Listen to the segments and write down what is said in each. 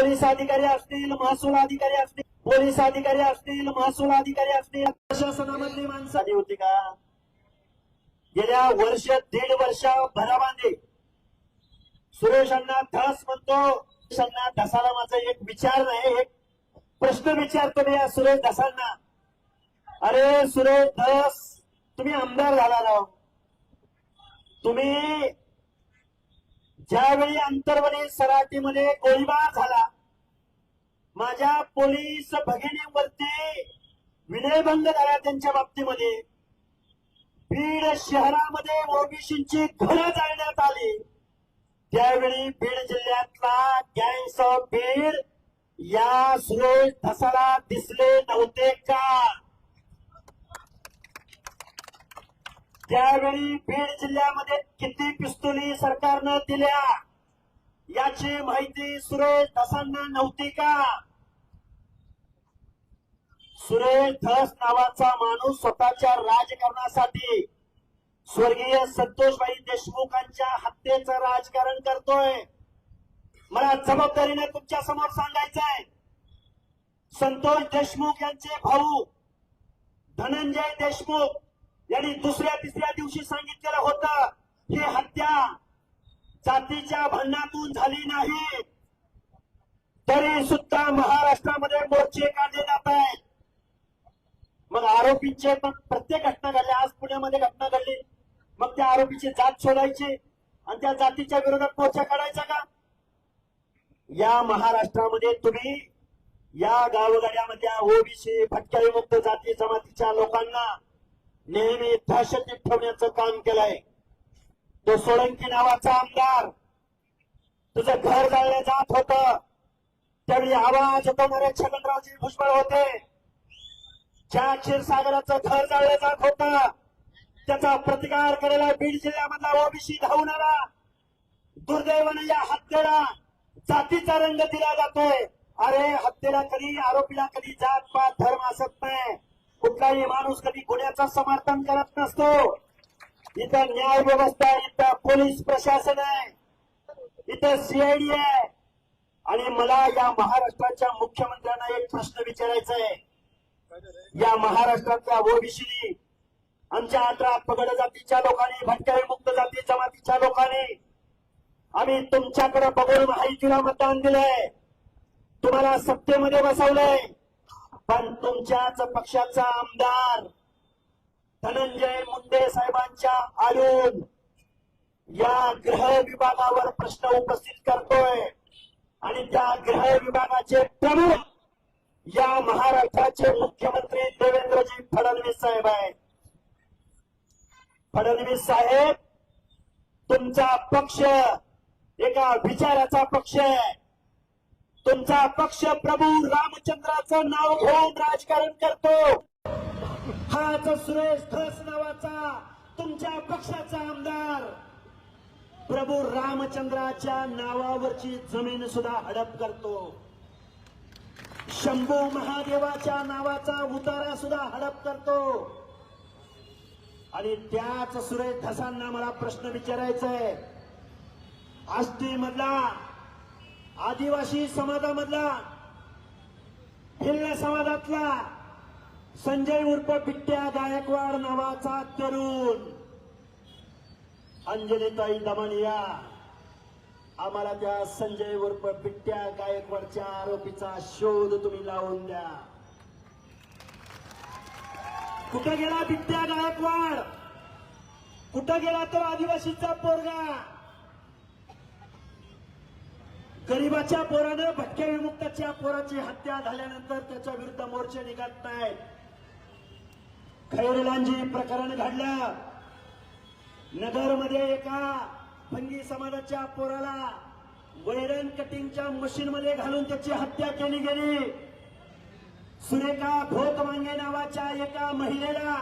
Police अधिकारी असतील महसूल अधिकारी असतील पोलीस अधिकारी असतील महसूल अधिकारी असतील. प्रशासनामधली माणसं आली होती का? गेल्या वर्ष दीड वर्ष वर्षाभरामध्ये सुरेशांना धस म्हणतो. सुरेशांना धसाला माझा एक विचार नाही एक प्रश्न विचारतो मी या सुरेश धसांना. अरे सुरेश धस तुम्ही आमदार झाला राव तुम्ही ज्यावेळी अंतर्वली सराटीमध्ये गोळीबार झाला माझ्या पोलीस भगिनीवरती विनयभंग झाला त्यांच्या बाबतीमध्ये. बीड शहरामध्ये ओबीसींची घरं जाळण्यात आली. त्यावेळी बीड जिल्ह्यातला गँग्स ऑफ बीड या सुरेश धसाला दिसले नव्हते का? त्यावेळी बीड जिल्ह्यामध्ये किती पिस्तुली सरकारनं दिल्या? याची माहिती सुरेश धसांना नव्हती का? सुरेश धस नावाचा माणूस स्वतःच्या राजकारणासाठी स्वर्गीय संतोषबाई देशमुखांच्या हत्येचं राजकारण करतोय. मला जबाबदारीने तुमच्यासमोर सांगायचंय. संतोष देशमुख यांचे भाऊ धनंजय देशमुख यांनी दुसऱ्या तिसऱ्या दिवशी सांगितलेलं होतं ही हत्या जातीच्या भांडणातून झाली नाही. तरी सुद्धा महाराष्ट्रामध्ये मोर्चे काढले जात आहेत. मग आरोपींचे पण प्रत्येक घटना घडल्या आज पुण्यामध्ये घटना घडली. मग त्या आरोपीची जात शोधायची. आणि त्या जातीच्या विरोधात मोर्चा काढायचा का? या महाराष्ट्रामध्ये तुम्ही या गावगाड्यामधल्या ओबीसी फटक्या विमुक्त जाती जमातीच्या लोकांना नेहमी दहशतीत ठेवण्याचं काम केलंय. तो सोळंकी नावाचा आमदार. तुझं घर जाळलं जात होत. त्यावेळी आवाज उठवणारे छगनरावजी भुजबळ होते. ज्या क्षीरसागराचं घर जाळलं जात होत त्याचा प्रतिकार करायला बीड जिल्ह्यामधला ओबीसी धावून आला दुर्दैवाने या हत्येला जातीचा रंग दिला जातोय. अरे हत्येला कधी आरोपीला कधी जात पात धर्म असत नाही. कुठलाही माणूस कधी गुन्ह्याचं समर्थन करत नसतो. इथं न्याय व्यवस्था इथं पोलीस प्रशासन आहे इथं सीआयडी आहे. आणि मला या महाराष्ट्राच्या मुख्यमंत्र्यांना एक प्रश्न विचारायचा आहे. या महाराष्ट्रातल्या ओबीसी आमच्या अठरा पगड जातीच्या लोकांनी भटक्या विमुक्त जाती जमातीच्या लोकांनी आम्ही तुमच्याकडे बघून माहितीला मतदान दिलंय. तुम्हाला सत्तेमध्ये बसवलंय. पण तुमच्याच पक्षाचा आमदार धनंजय मुंडे साहेबांच्या आडून या गृह विभागावर प्रश्न उपस्थित करतोय. आणि त्या गृह विभागाचे प्रमुख या महाराष्ट्राचे मुख्यमंत्री देवेंद्रजी फडणवीस साहेब आहेत. फडणवीस साहेब तुमचा पक्ष एका विचाराचा पक्ष आहे. तुमचा पक्ष प्रभू रामचंद्राचं नाव घेऊन राजकारण करतो. हाच सुरेश धस नावाचा तुमच्या पक्षाचा आमदार. प्रभू रामचंद्राच्या नावावरची जमीन सुद्धा हडप करतो. शंभू महादेवाच्या नावाचा उतारा सुद्धा हडप करतो. आणि त्याच सुरेश धसांना मला प्रश्न विचारायचा आहे आष्टी मधला आदिवासी समाजामधला भिल्ल समाजातला संजय उर्फ बिट्ट्या गायकवाड नावाचा तरुण अंजलीताई दमनिया. आम्हाला त्या संजय उर्फ बिट्ट्या गायकवाडच्या आरोपीचा शोध तुम्ही लावून द्या. कुठं गेला बिट्ट्या गायकवाड? कुठं गेला तो आदिवासीचा पोरगा? गरीबाच्या पोरानं भटक्या विमुक्ताच्या पोराची हत्या झाल्यानंतर त्याच्या विरुद्ध मोर्चे निघत नाही खैरलांजी प्रकरण घडलं. नगरमध्ये एका भंगी समाजाच्या पोराला वैरण कटिंगच्या मशीनमध्ये घालून त्याची हत्या केली गेली. सुरेखा भोतमांगे नावाच्या एका महिलेला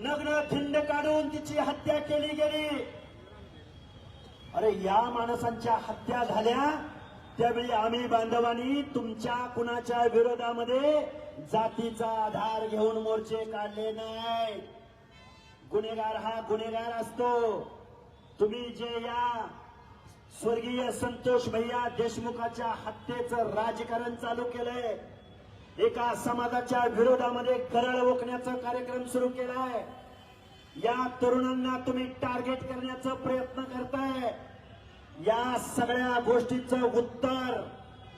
नग्न थिंड काढून तिची हत्या केली गेली. अरे या माणसांच्या हत्या झाल्या त्यावेळी आम्ही बांधवांनी तुमच्या कुणाच्या विरोधामध्ये जातीचा आधार घेऊन मोर्चे काढले नाही गुन्हेगार हा गुन्हेगार असतो. तुम्ही जे या स्वर्गीय संतोष भैया देशमुखाच्या हत्येचं राजकारण चालू केलंय एका समाजाच्या विरोधामध्ये करळ ओकण्याचा कार्यक्रम सुरू केलाय. या तरुणांना तुम्ही टार्गेट करण्याचा प्रयत्न करताय. या सगळ्या गोष्टीचं उत्तर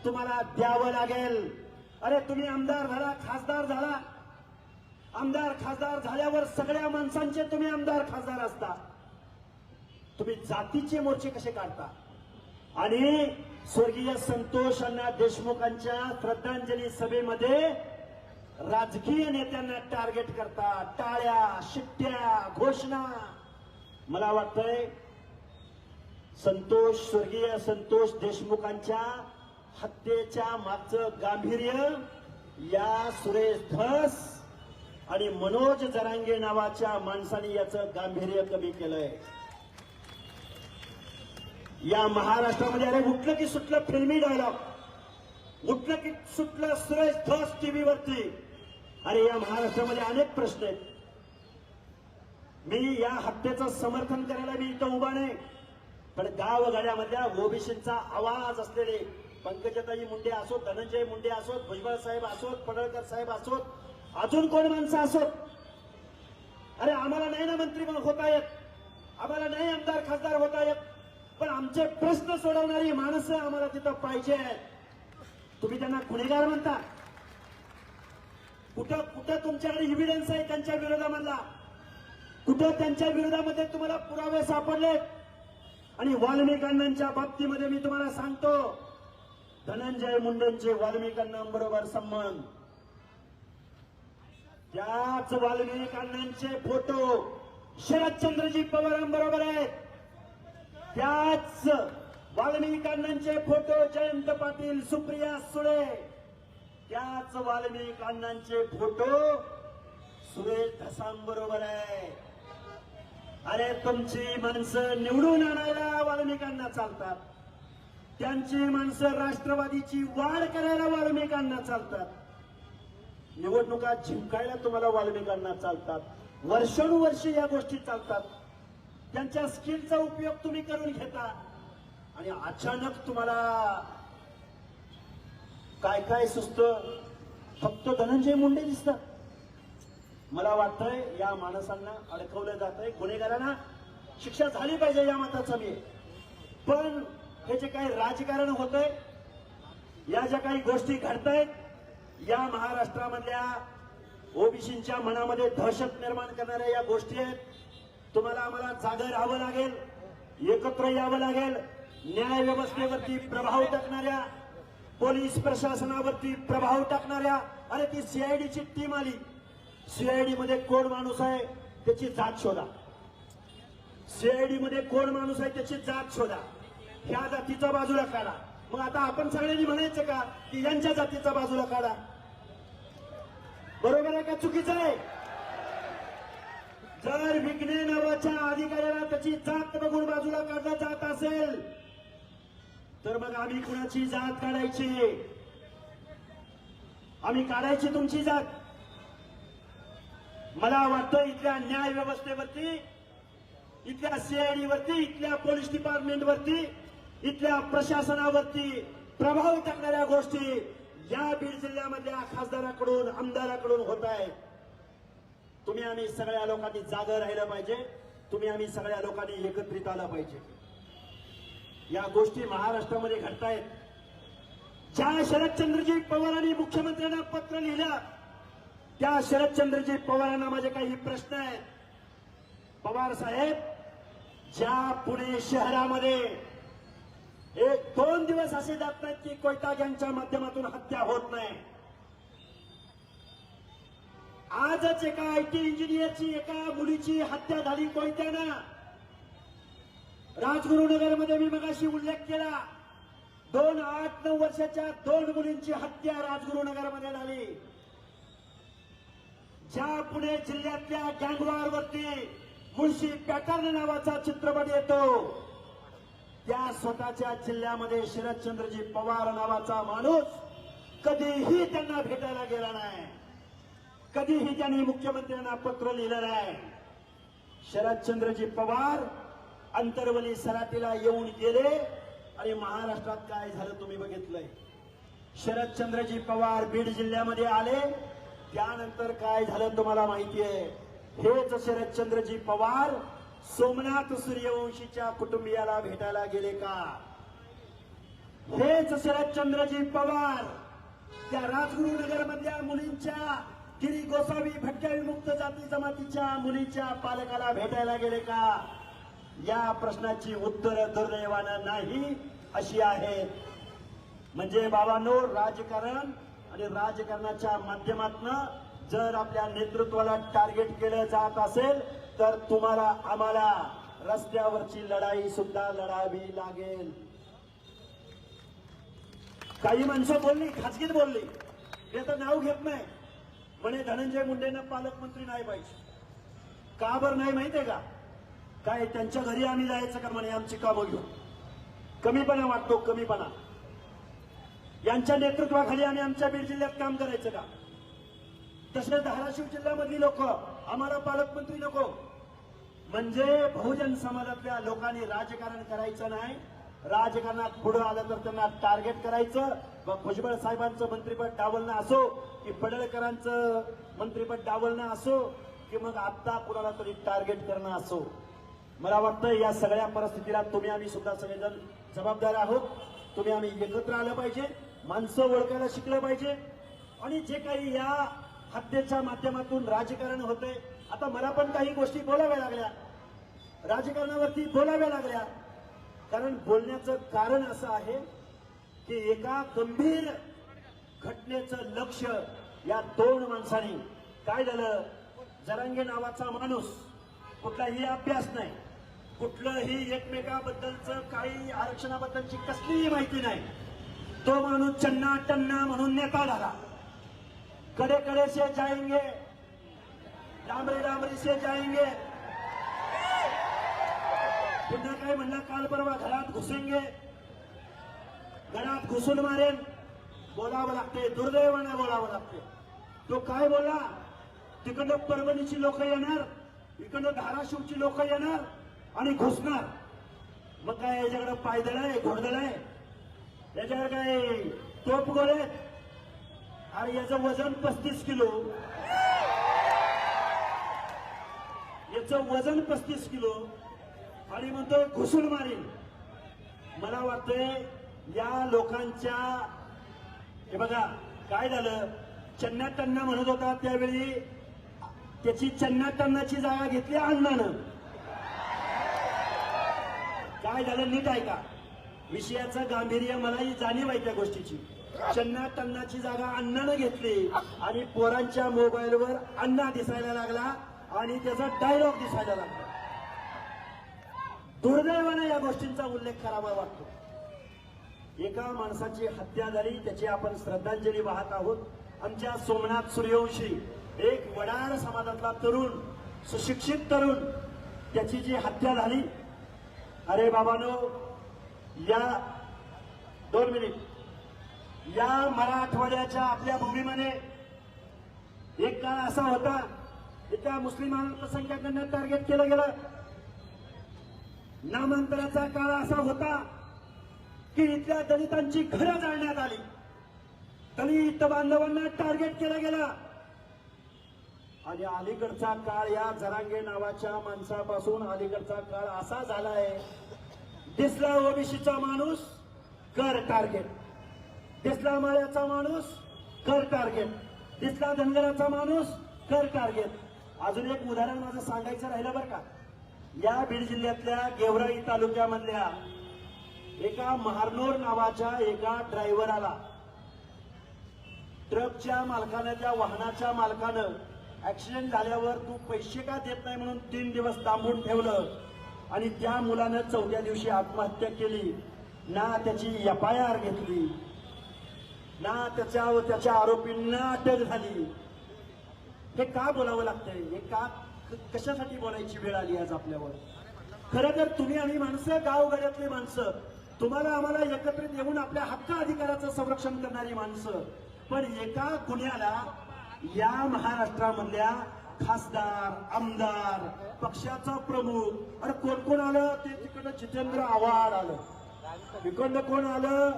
तुम्हाला द्यावं लागेल. अरे तुम्ही आमदार झाला खासदार झाला. आमदार खासदार झाल्यावर सगळ्या माणसांचे तुम्ही आमदार खासदार असता. तुम्ही जातीचे मोर्चे कसे काढता? आणि स्वर्गीय संतोष अण्णा देशमुखांच्या श्रद्धांजली सभेमध्ये राजकीय नेत्यांना टार्गेट करता टाळ्या शिट्ट्या घोषणा. मला वाटतंय संतोष स्वर्गीय संतोष देशमुखांच्या हत्येच्या मागचं गांभीर्य या सुरेश धस आणि मनोज जरांगे नावाच्या माणसाने याचं गांभीर्य कमी केलंय. या महाराष्ट्रामध्ये अरे उठलं की सुटलं फिल्मी डायलॉग उठलं की सुटलं सुरेश धस टीव्हीवरती अरे या महाराष्ट्रामध्ये अनेक प्रश्न आहेत. मी या हत्येचं समर्थन करायला मी इथं उभा नाही. पण गावगाड्यामधल्या ओबीसींचा आवाज असलेले पंकजाताई मुंडे असोत धनंजय मुंडे असोत भुजबळ साहेब असोत पडळकर साहेब असोत अजून कोण माणसं असोत? अरे आम्हाला नाही ना मंत्री होता येत. आम्हाला नाही आमदार खासदार होता येत. पण आमचे प्रश्न सोडवणारी माणसं आम्हाला तिथं पाहिजे आहेत. तुम्ही त्यांना गुन्हेगार म्हणता. कुठं कुठं तुमच्याकडे इव्हिडन्स आहे त्यांच्या विरोधामधला? कुठं त्यांच्या विरोधामध्ये तुम्हाला पुरावे सापडलेत? आणि वाल्मिकांच्या बाबतीमध्ये मी तुम्हाला सांगतो धनंजय मुंडेंचे वाल्मिकांबरोबर संबंध त्याच वाल्मिकांचे फोटो शरदचंद्रजी पवारांबरोबर आहेत. त्याच वाल्मिकांचे फोटो जयंत पाटील सुप्रिया सुळे त्याच वाल्मिक अण्णांचे फोटो सुरेश धसांबरोबर आहे. अरे तुमची माणसं निवडून आणायला वाल्मिकांना चालतात. त्यांची माणसं राष्ट्रवादीची वाढ करायला वाल्मिकांना चालतात. निवडणुका जिंकायला तुम्हाला वाल्मिकांना चालतात. वर्षानुवर्षे या गोष्टी चालतात. त्यांच्या स्किलचा उपयोग तुम्ही करून घेता. आणि अचानक तुम्हाला काय काय सुस्त? फक्त धनंजय मुंडे दिसतात. मला वाटतंय या माणसांना अडकवलं जात आहे गुन्हेगारांना शिक्षा झाली पाहिजे या मताचा मी. पण हे जे काही राजकारण होतंय या ज्या काही गोष्टी घडतायत या महाराष्ट्रामधल्या ओबीसींच्या मनामध्ये दहशत निर्माण करणाऱ्या या गोष्टी आहेत. तुम्हाला आम्हाला जागर राहावं लागेल एकत्र यावं लागेल न्याय व्यवस्थेवरती प्रभाव टाकणाऱ्या पोलीस प्रशासनावरती प्रभाव टाकणाऱ्या अरे ती सीआयडीची टीम आली. सीआयडी मध्ये कोण माणूस आहे त्याची जात शोधा. सीआयडी मध्ये कोण माणूस आहे त्याची जात शोधा. ह्या जातीचा बाजूला काढा. मग आता आपण सगळ्यांनी म्हणायचं का की यांच्या जातीचा बाजूला काढा. बरोबर आहे का? चुकीचं आहे. जर विघ्ने नावाच्या अधिकाऱ्याला त्याची जात बघून बाजूला काढला जात असेल तर मग आम्ही कुणाची जात काढायची? आम्ही काढायची तुमची जात. मला वाटतं इथल्या न्याय व्यवस्थेवरती इथल्या सीआयडी वरती इथल्या पोलीस डिपार्टमेंट वरती इथल्या प्रशासनावरती प्रभाव टाकणाऱ्या गोष्टी या बीड जिल्ह्यामधल्या खासदाराकडून आमदाराकडून होत आहेत. तुम्ही आम्ही सगळ्या लोकांनी जागं राहिलं पाहिजे. तुम्ही आम्ही सगळ्या लोकांनी एकत्रित आलं पाहिजे. या गोष्टी महाराष्ट्रामध्ये घडतायत. ज्या शरदचंद्रजी पवारांनी मुख्यमंत्र्यांना पत्र लिहिलं त्या शरदचंद्रजी पवारांना माझे काही प्रश्न आहेत. पवार साहेब ज्या पुणे शहरामध्ये एक दोन दिवस असे जात नाहीत की कोयताग यांच्या माध्यमातून हत्या होत नाही. आजच एका आयटी इंजिनियरची एका मुलीची हत्या झाली कोयत्यानं. राजगुरुनगरमध्ये मी मगाशी उल्लेख केला. दोन आठ नऊ वर्षाच्या दोन मुलींची हत्या राजगुरुनगरमध्ये झाली. ज्या पुणे जिल्ह्यातल्या गँगवार वरती मुळशी पॅटर्न नावाचा चित्रपट येतो त्या स्वतःच्या जिल्ह्यामध्ये शरदचंद्रजी पवार नावाचा माणूस कधीही त्यांना भेटायला गेला नाही. कधीही त्यांनी मुख्यमंत्र्यांना पत्र लिहिलं नाही शरदचंद्रजी पवार अंतरवली सराटीला येऊन गेले. आणि महाराष्ट्रात काय झालं तुम्ही बघितलंय? शरदचंद्रजी पवार बीड जिल्ह्यामध्ये आले. त्यानंतर काय झालं तुम्हाला माहिती आहे हेच शरदचंद्रजी पवार सोमनाथ सूर्यवंशीच्या कुटुंबियाला भेटायला गेले का? हेच शरदचंद्रजी पवार त्या राजगुरुनगर मधल्या मुलींच्या गिरी गोसावी भटक्या विमुक्त जाती जमातीच्या मुलीच्या पालकाला भेटायला गेले का? या प्रश्नाची उत्तर दुर्दैवानं नाही अशी आहे. म्हणजे बाबांनो राजकारण आणि राजकारणाच्या माध्यमातून जर आपल्या नेतृत्वाला टार्गेट केलं जात असेल तर तुम्हाला आम्हाला रस्त्यावरची लढाई सुद्धा लढावी लागेल. काही माणसं बोलली खाजगीत बोलली. हे तर नाव घेत नाही. म्हणे धनंजय मुंडेंना पालकमंत्री नाही पाहिजे. का बरं नाही माहितीये का? काय त्यांच्या घरी आम्ही जायचं का म्हणे? आमची कामं घेऊन. कमीपणा वाटतो कमीपणा. यांच्या नेतृत्वाखाली आम्ही आमच्या बीड जिल्ह्यात काम करायचं का? तसेच धाराशिव जिल्ह्यामधली लोक आम्हाला पालकमंत्री नको. म्हणजे बहुजन समाजातल्या लोकांनी राजकारण करायचं नाही. राजकारणात पुढे आलं तर त्यांना टार्गेट करायचं. व भुजबळ साहेबांचं मंत्रिपद डावलणं असो की पडळकरांचं मंत्रिपद डावलणं असो की मग आता कुणाला तरी टार्गेट करणं असो. मला वाटतं या सगळ्या परिस्थितीला तुम्ही आम्ही सुद्धा सगळेजण जबाबदार आहोत. तुम्ही आम्ही एकत्र आलं पाहिजे माणसं ओळखायला शिकलं पाहिजे. आणि जे काही या हत्येच्या माध्यमातून राजकारण होतंय आता मला पण काही गोष्टी बोलाव्या लागल्या. राजकारणावरती बोलाव्या लागल्या. कारण बोलण्याचं कारण असं आहे की एका गंभीर घटनेचं लक्ष या दोन माणसांनी. काय झालं? जरांगे नावाचा माणूस कुठलाही अभ्यास नाही. कुठलंही एकमेकाबद्दलचं काही आरक्षणाबद्दलची कसलीही माहिती नाही. तो माणूस चन्ना टन्ना म्हणून नेता झाला कडे कडे से जाएंगे. डांबरी डांबरी से जाएंगे. पुन्हा काय म्हणला? काल परवा घरात घुसेंगे. घरात घुसून मारेन. बोलावं लागते. दुर्दैवाने बोलावं लागते. तो काय बोला तिकडं परभणीची लोक येणार. इकडं धाराशिवची लोक येणार. आणि घुसणार. मग काय याच्याकडे पायदळ आहे घोडदळ आहे? त्याच्याकडे काय तोप गोळे अरे याचं वजन पस्तीस किलो. याचं वजन पस्तीस किलो. आणि म्हणतो घुसून मारीन. मला वाटतंय या लोकांच्या हे बघा काय झालं? चन्ना टन्ना म्हणत होता त्यावेळी त्याची चन्ना टन्नाची जागा घेतली अण्णानं. काय झालं नीट ऐका विषयाचं गांभीर्य मलाही जाणीव आहे त्या गोष्टीची. चन्ना टन्नाची जागा अण्णानं घेतली आणि पोरांच्या मोबाईलवर अण्णा दिसायला लागला आणि त्याचा डायलॉग दिसायला लागला. दुर्दैवाने या गोष्टींचा उल्लेख करावा वाटतो. एका माणसाची हत्या झाली त्याची आपण श्रद्धांजली वाहत आहोत. आमच्या सोमनाथ सूर्यवंशी एक वडार समाजातला तरुण सुशिक्षित तरुण त्याची जी हत्या झाली अरे बाबानो या दोन मिनिट. या मराठवाड्याच्या आपल्या भूमीमध्ये एक काळ असा होता की त्या मुस्लिम अल्पसंख्याकांना टार्गेट केलं गेलं. नामांतराचा काळ असा होता की इथल्या दलितांची घरं जाळण्यात आली. दलित बांधवांना टार्गेट केलं गेलं. आणि अलीकडचा काळ या जरांगे नावाच्या माणसापासून अलीकडचा काळ असा झालाय दिसला ओबीसीचा माणूस कर टार्गेट दिसला माळ्याचा माणूस कर टार्गेट दिसला धनगराचा माणूस कर टार्गेट अजून एक उदाहरण माझं सांगायचं राहिलं बरं का. या बीड जिल्ह्यातल्या गेवराई तालुक्यामधल्या एका महारनोर नावाच्या एका ड्रायव्हराला ट्रकच्या मालकानं त्या वाहनाच्या मालकानं ऍक्सिडेंट झाल्यावर तू पैसे का देत नाही म्हणून तीन दिवस थांबून ठेवलं. आणि त्या मुलानं चौथ्या दिवशी आत्महत्या केली. ना त्याची एफ आय आर घेतली. ना त्याच्या त्याच्या आरोपींना अटक झाली. हे का बोलावं लागतंय? हे का कशासाठी बोलायची वेळ आली आज आपल्यावर? खरं तर तुम्ही आणि माणसं गावगाड्यातली माणसं तुम्हाला आम्हाला एकत्रित येऊन आपल्या हक्क अधिकाराचं संरक्षण करणारी माणसं पण एका गुन्ह्याला या महाराष्ट्रामधल्या खासदार आमदार पक्षाचा प्रमुख अरे कोण कोण आलं? ते तिकडं जितेंद्र आव्हाड आलं. इकडनं कोण आलं?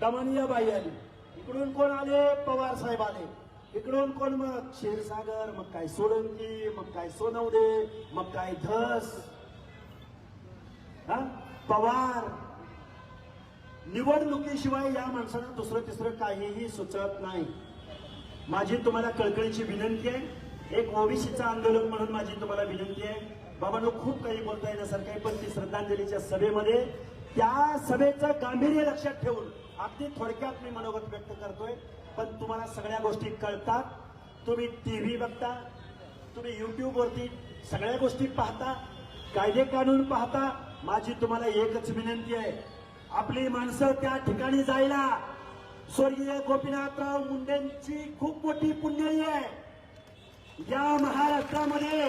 दमनिया बाई आली. इकडून कोण आले? पवार साहेब आले. इकडून कोण मग? क्षीरसागर मग काय सोळंकी मग काय सोनवडे मग काय धस. हा? पवार. निवडणुकीशिवाय या माणसाला दुसरं तिसरं काहीही सुचत नाही. माझी तुम्हाला कळकळीची विनंती आहे. एक ओबीसीचं आंदोलन म्हणून माझी तुम्हाला विनंती आहे. बाबांनो खूप काही बोलता येण्यासारखं आहे पण ती श्रद्धांजलीच्या सभेमध्ये त्या सभेचं गांभीर्य लक्षात ठेवून अगदी थोडक्यात मी मनोगत व्यक्त करतोय. पण तुम्हाला सगळ्या गोष्टी कळतात. तुम्ही टी व्ही बघता तुम्ही युट्यूब वरती सगळ्या गोष्टी पाहता कायदे कानून पाहता. माझी तुम्हाला एकच विनंती आहे. आपली माणसं त्या ठिकाणी जायला स्वर्गीय गोपीनाथराव मुंडेंची खूप मोठी पुण्यही आहे. या महाराष्ट्रामध्ये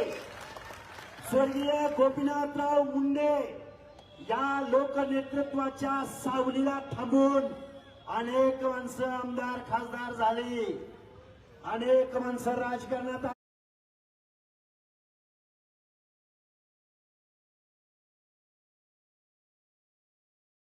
स्वर्गीय गोपीनाथराव मुंडे या लोकनेतृत्वाच्या सावलीला थांबून अनेक माणसं आमदार खासदार झाली. अनेक माणसं राजकारणात